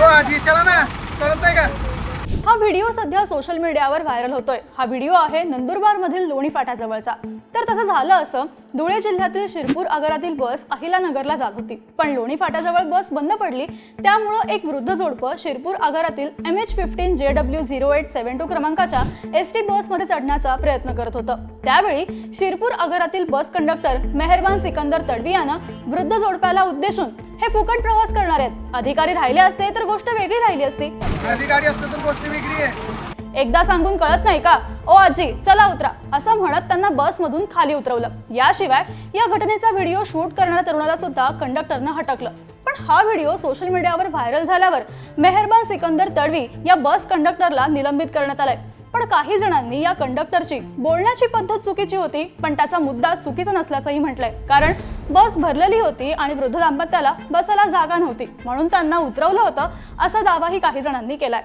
हो आजी चला ना. करत नाही का? हा व्हिडिओ सध्या सोशल मीडियावर व्हायरल होतोय. हा व्हिडिओ आहे नंदुरबार मधील लोणी फाट्याजवळचा तर तसं झालं असं धुळे जिल्ह्यातील शिरपूर आगारातील बस अहिलानगरला जात होती. पण लोणी फाट्याजवळ बस बंद पडली त्यामुळं एक वृद्ध जोडपं Shirpur आगारातील M H fifteen J W zero eight seven two क्रमांकाच्या एस टी बसमध्ये चढण्याचा प्रयत्न करत होतं. त्यावेळी शिरपूर आगारातील बस कंडक्टर मेहरबान सिकंदर तडवी यानं वृद्ध जोडप्याला उद्देशून हे फुकट प्रवास करणार आहेत. अधिकारी राहिले असते तर गोष्ट वेगळी राहिली असती. अधिकारी असतो तर गोष्ट वेगळी आहे. एकदा सांगून कळत नाही का? ओ आजी चला उतरा. असं म्हणत त्यांना बसमधून खाली उतरवलं. याशिवाय या घटनेचा व्हिडिओ शूट करणाऱ्या तरुणाला सुद्धा कंडक्टरनं हटकलं. पण हा व्हिडिओ सोशल मीडियावर व्हायरल झाल्यावर मेहरबान सिकंदर तडवी या बस कंडक्टरला निलंबित करण्यात आलंय. पण काही जणांनी या कंडक्टरची बोलण्याची पद्धत चुकीची होती पण त्याचा मुद्दा चुकीचा नसल्याचंही म्हटलंय. कारण बस भरलेली होती आणि वृद्ध दाम्पत्याला बसाला जागा नव्हती म्हणून त्यांना उतरवलं होतं असा दावाही काही जणांनी केलाय.